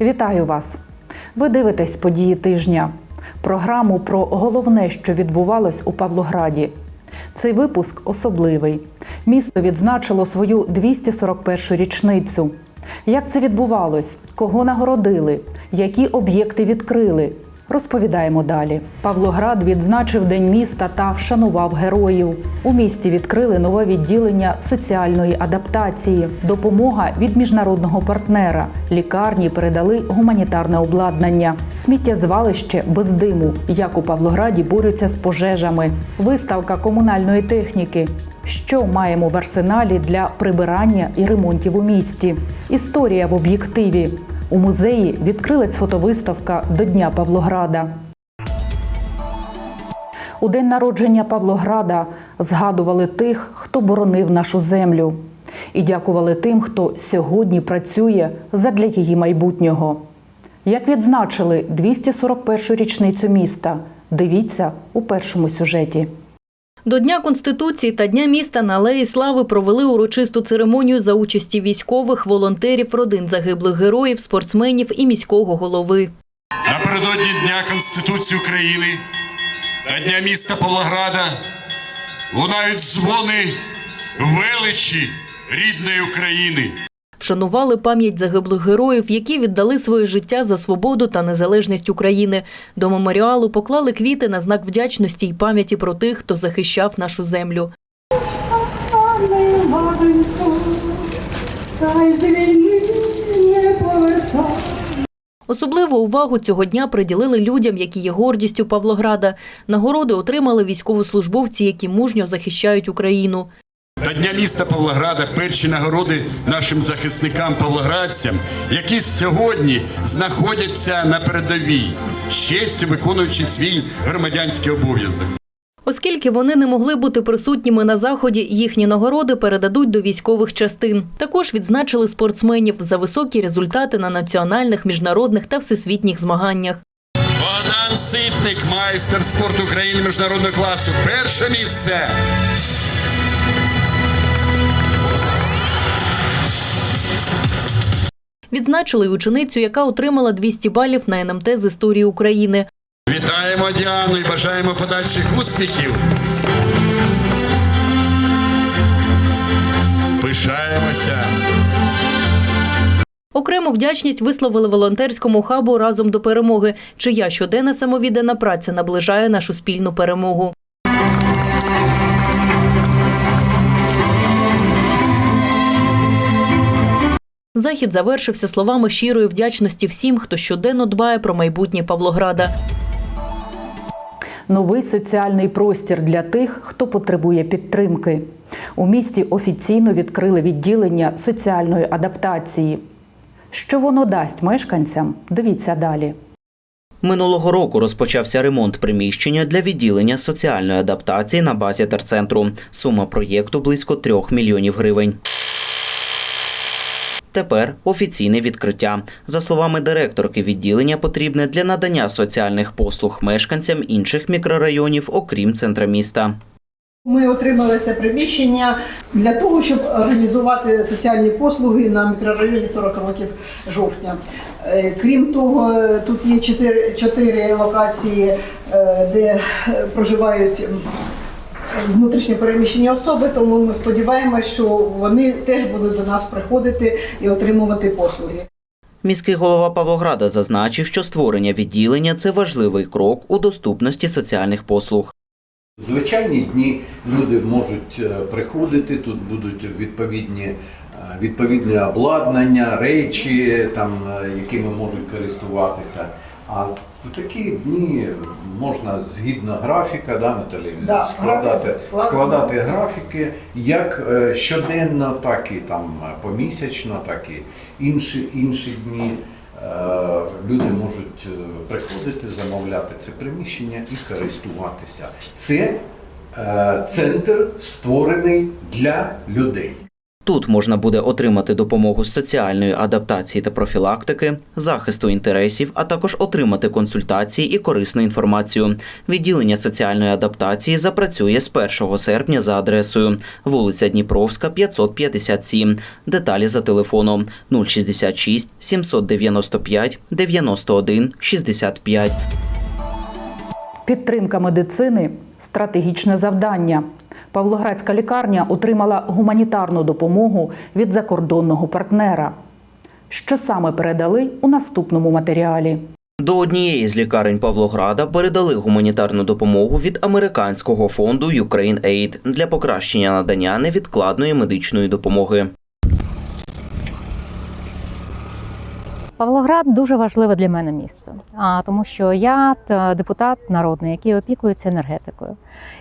Вітаю вас! Ви дивитесь події тижня. Програму про головне, що відбувалось у Павлограді. Цей випуск особливий. Місто відзначило свою 241 річницю. Як це відбувалось? Кого нагородили? Які об'єкти відкрили? Розповідаємо далі. Павлоград відзначив День міста та вшанував героїв. У місті відкрили нове відділення соціальної адаптації, допомога від міжнародного партнера. Лікарні передали гуманітарне обладнання, сміттєзвалище без диму. Як у Павлограді борються з пожежами, виставка комунальної техніки. Що маємо в арсеналі для прибирання і ремонтів у місті? Історія в об'єктиві. У музеї відкрилась фотовиставка до Дня Павлограда. У день народження Павлограда згадували тих, хто боронив нашу землю, і дякували тим, хто сьогодні працює задля її майбутнього. Як відзначили 241 річницю міста, дивіться у першому сюжеті. До Дня Конституції та Дня міста на Алеї Слави провели урочисту церемонію за участі військових, волонтерів, родин загиблих героїв, спортсменів і міського голови. Напередодні Дня Конституції України та Дня міста Павлограда лунають дзвони величі рідної України. Вшанували пам'ять загиблих героїв, які віддали своє життя за свободу та незалежність України. До меморіалу поклали квіти на знак вдячності й пам'яті про тих, хто захищав нашу землю. Особливу увагу цього дня приділили людям, які є гордістю Павлограда. Нагороди отримали військовослужбовці, які мужньо захищають Україну. Та Дня міста Павлограда перші нагороди нашим захисникам павлоградцям, які сьогодні знаходяться на передовій, з честю виконуючи свій громадянський обов'язок. Оскільки вони не могли бути присутніми на заході, їхні нагороди передадуть до військових частин. Також відзначили спортсменів за високі результати на національних, міжнародних та всесвітніх змаганнях. Богдан Ситник, майстер спорту України міжнародного класу. Перше місце. Відзначили й ученицю, яка отримала 200 балів на НМТ з історії України. Вітаємо Діану і бажаємо подальших успіхів. Пишаємося. Окрему вдячність висловили волонтерському хабу разом до перемоги, чия щоденна самовіддана праця наближає нашу спільну перемогу. Захід завершився словами щирої вдячності всім, хто щоденно дбає про майбутнє Павлограда. Новий соціальний простір для тих, хто потребує підтримки. У місті офіційно відкрили відділення соціальної адаптації. Що воно дасть мешканцям? Дивіться далі. Минулого року розпочався ремонт приміщення для відділення соціальної адаптації на базі терцентру. Сума проєкту близько трьох мільйонів гривень. Тепер офіційне відкриття. За словами директорки, відділення потрібне для надання соціальних послуг мешканцям інших мікрорайонів, окрім центра міста. Ми отримали це приміщення для того, щоб організувати соціальні послуги на мікрорайоні 40 років жовтня. Е, Крім того, тут є чотири, локації, е, де е, проживають м, внутрішньо переміщені особи, тому ми сподіваємося, що вони теж будуть до нас приходити і отримувати послуги. Міський голова Павлограда зазначив, що створення відділення це важливий крок у доступності соціальних послуг. Звичайні дні люди можуть е, приходити, тут будуть відповідні, е, відповідне обладнання, речі, там, е, якими можуть користуватися. А в такі дні можна згідно графіка, да, Наталі, Да, складати, графік складати графіки як е, щоденно, так і там помісячно, так і інші, інші дні. Е, Люди можуть е, приходити, замовляти це приміщення і користуватися. Це центр створений для людей. Тут можна буде отримати допомогу з соціальної адаптації та профілактики, захисту інтересів, а також отримати консультації і корисну інформацію. Відділення соціальної адаптації запрацює з 1 серпня за адресою вулиця Дніпровська, 557. Деталі за телефоном 066 795 91 65. Підтримка медицини стратегічне завдання. Павлоградська лікарня отримала гуманітарну допомогу від закордонного партнера. Що саме передали у наступному матеріалі? До однієї з лікарень Павлограда передали гуманітарну допомогу від американського фонду Ukraine Aid для покращення надання невідкладної медичної допомоги. Павлоград дуже важливе для мене місто, а тому що я депутат народний, який опікується енергетикою.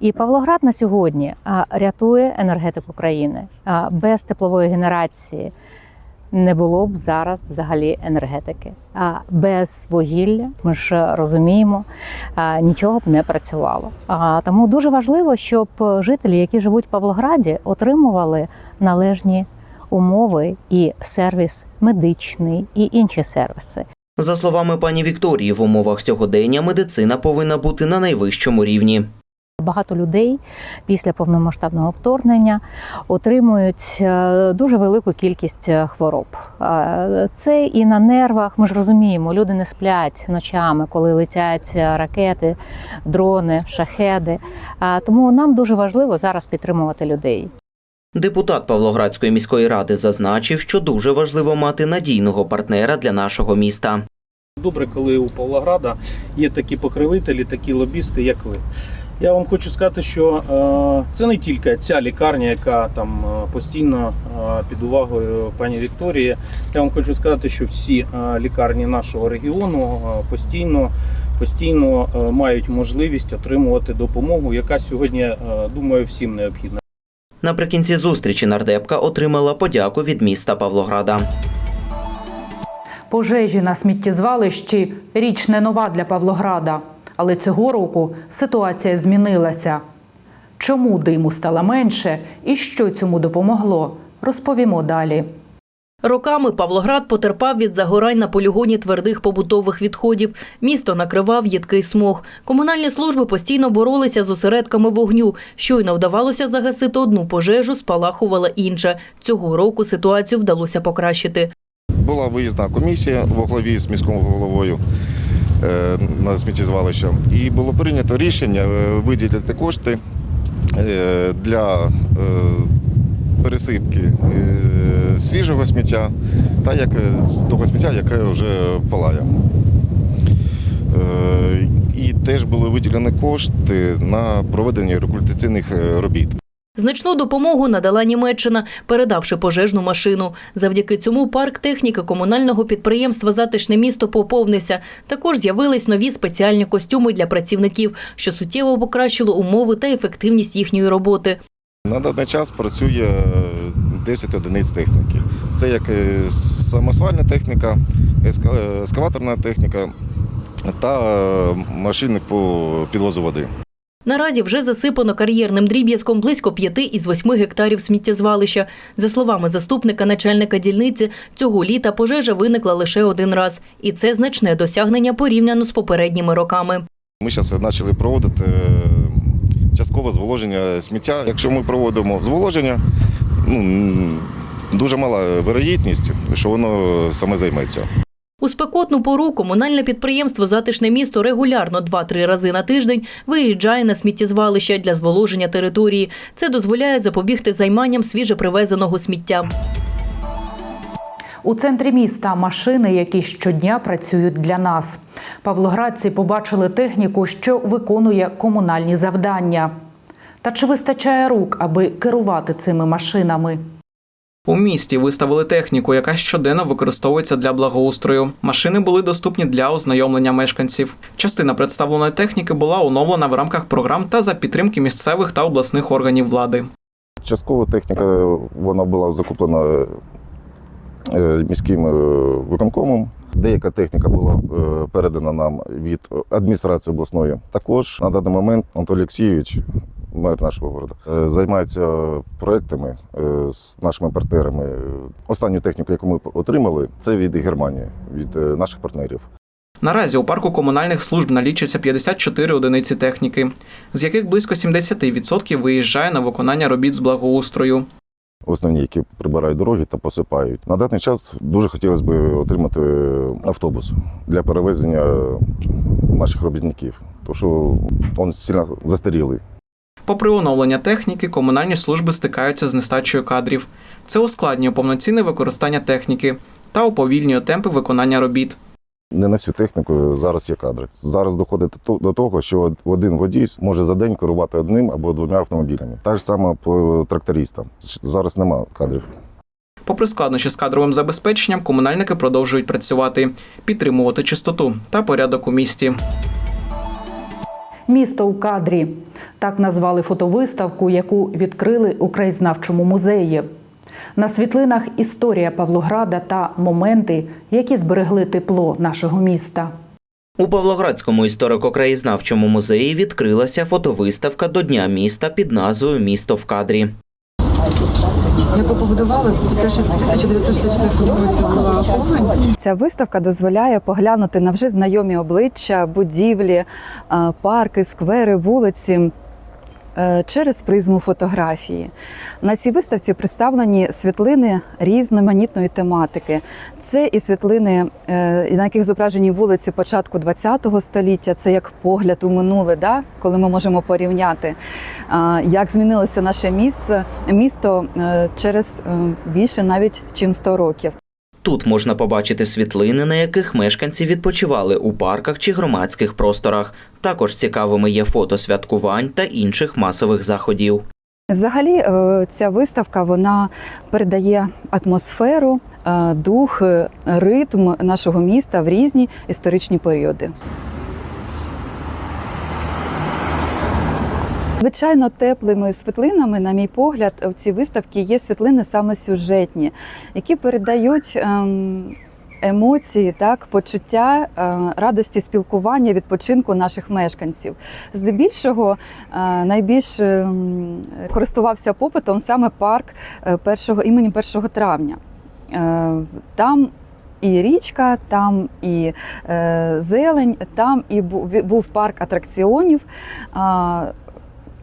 І Павлоград на сьогодні рятує енергетику країни. Без теплової генерації не було б зараз взагалі енергетики. А без вугілля ми ж розуміємо, нічого б не працювало. А тому дуже важливо, щоб жителі, які живуть в Павлограді, отримували належні умови і сервіс медичний і інші сервіси. За словами пані Вікторії, в умовах сьогодення медицина повинна бути на найвищому рівні. Багато людей після повномасштабного вторгнення отримують е, дуже велику кількість е, хвороб. Е, Це і на нервах. Ми ж розуміємо, люди не сплять ночами, коли летять ракети, дрони, шахеди. Тому нам дуже важливо зараз підтримувати людей. Депутат Павлоградської міської ради зазначив, що дуже важливо мати надійного партнера для нашого міста. Добре, коли у Павлограда є такі покривителі, такі лобісти, як ви. Я вам хочу сказати, що е, це не тільки ця лікарня, яка там е, постійно е, під увагою пані Вікторії. Я вам хочу сказати, що всі лікарні нашого регіону постійно, постійно мають можливість отримувати допомогу, яка сьогодні, думаю, всім необхідна. Наприкінці зустрічі нардепка отримала подяку від міста Павлограда. Пожежі на сміттєзвалищі річ не нова для Павлограда, але цього року ситуація змінилася. Чому диму стало менше і що цьому допомогло, розповімо далі. Роками Павлоград потерпав від загорань на полігоні твердих побутових відходів. Місто накривав їдкий смог. Комунальні служби постійно боролися з осередками вогню. Щойно вдавалося загасити одну пожежу, спалахувала інша. Цього року ситуацію вдалося покращити. Була виїзна комісія в главі з міським головою е, на сміттєзвалище. І було прийнято рішення е, виділити кошти е, для пересипки е, свіжого сміття та як, е, того сміття, яке вже палає. Е, І теж були виділені кошти на проведення рекультаційних робіт. Значну допомогу надала Німеччина, передавши пожежну машину. Завдяки цьому парк техніки комунального підприємства Затишне місто поповнився. Також з'явились нові спеціальні костюми для працівників, що суттєво покращило умови та ефективність їхньої роботи. На даний час працює 10 одиниць техніки. Це як е, самосвальна техніка, еска- ескаваторна техніка та е, машини по підвозу води. Наразі вже засипано кар'єрним дріб'язком близько п'яти із восьми гектарів сміттєзвалища. За словами заступника начальника дільниці, цього літа пожежа виникла лише один раз, і це значне досягнення порівняно з попередніми роками. Ми зараз почали проводити е, часткове зволоження сміття. Якщо ми проводимо зволоження, ну, дуже мала вирогідність, що воно саме займеться. У спекотну пору комунальне підприємство Затишне місто регулярно 2-3 рази на тиждень виїжджає на сміттєзвалище для зволоження території. Це дозволяє запобігти займанням свіжепривезеного сміття. У центрі міста машини, які щодня працюють для нас. Павлоградці побачили техніку, що виконує комунальні завдання. Та чи вистачає рук, аби керувати цими машинами? У місті виставили техніку, яка щоденно використовується для благоустрою. Машини були доступні для ознайомлення мешканців. Частина представленої техніки була оновлена в рамках програм та за підтримки місцевих та обласних органів влади. Частково техніка вона була закуплена міським е, виконкомом. Деяка техніка була е, передана нам від адміністрації обласної. Також на даний момент Анатолій Олексійович мер нашого міста, е, займається проектами е, з нашими партнерами. Останню техніку, яку ми отримали, це від Германії, від е, наших партнерів. Наразі у парку комунальних служб налічується 54 одиниці техніки, з яких близько 70% виїжджає на виконання робіт з благоустрою. Основні, які прибирають дороги та посипають. На даний час дуже хотілося б отримати автобус для перевезення наших робітників, тому що він сильно застарілий. Попри оновлення техніки, комунальні служби стикаються з нестачею кадрів. Це ускладнює повноцінне використання техніки та уповільнює темпи виконання робіт. Не на всю техніку зараз є кадри. Зараз доходить до того, що один водій може за день керувати одним або двома автомобілями. Так ж само по трактористам. Зараз нема кадрів. Попри складнощі з кадровим забезпеченням, комунальники продовжують працювати, підтримувати чистоту та порядок у місті. Місто у кадрі так назвали фотовиставку, яку відкрили у краєзнавчому музеї. На світлинах історія Павлограда та моменти, які зберегли тепло нашого міста. У Павлоградському історико-краєзнавчому музеї відкрилася фотовиставка до Дня міста під назвою Місто в кадрі. яку побудували після 1964 році була повень. Ця виставка дозволяє поглянути на вже знайомі обличчя, будівлі, парки, сквери, вулиці через призму фотографії. На цій виставці представлені світлини різноманітної тематики. Це і світлини, е, на яких зображені вулиці початку ХХ століття. Це як погляд у минуле, да? коли ми можемо порівняти, е, як змінилося наше місце, місто е, через е, більше навіть чим 100 років. Тут можна побачити світлини, на яких мешканці відпочивали у парках чи громадських просторах. Також цікавими є фото святкувань та інших масових заходів. Взагалі, е, ця виставка вона передає атмосферу, е, дух, е, ритм нашого міста в різні історичні періоди. Звичайно, теплими світлинами, на мій погляд, в цій виставці є світлини саме сюжетні, які передають ем, емоції, так, почуття е, радості спілкування, відпочинку наших мешканців. Здебільшого е, найбільш ем, користувався попитом саме парк е, першого імені 1 травня. Там і річка, там і зелень, там і був парк атракціонів.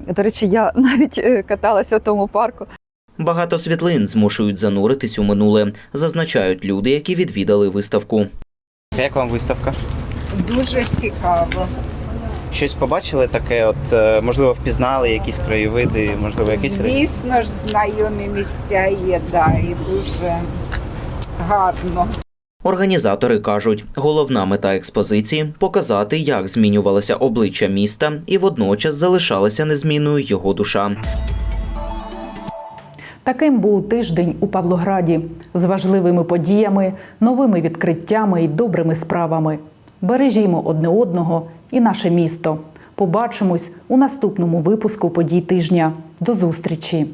До речі, я навіть е, каталася в тому парку. Багато світлин змушують зануритись у минуле, зазначають люди, які відвідали виставку. Як вам виставка? Дуже цікаво. Щось побачили таке, от е, можливо, впізнали якісь краєвиди, можливо, якісь Звісно ж, знайомі місця є, да, і дуже гарно. Організатори кажуть, головна мета експозиції показати, як змінювалося обличчя міста і водночас залишалася незмінною його душа. Таким був тиждень у Павлограді з важливими подіями, новими відкриттями і добрими справами. Бережімо одне одного і наше місто. Побачимось у наступному випуску подій тижня. До зустрічі!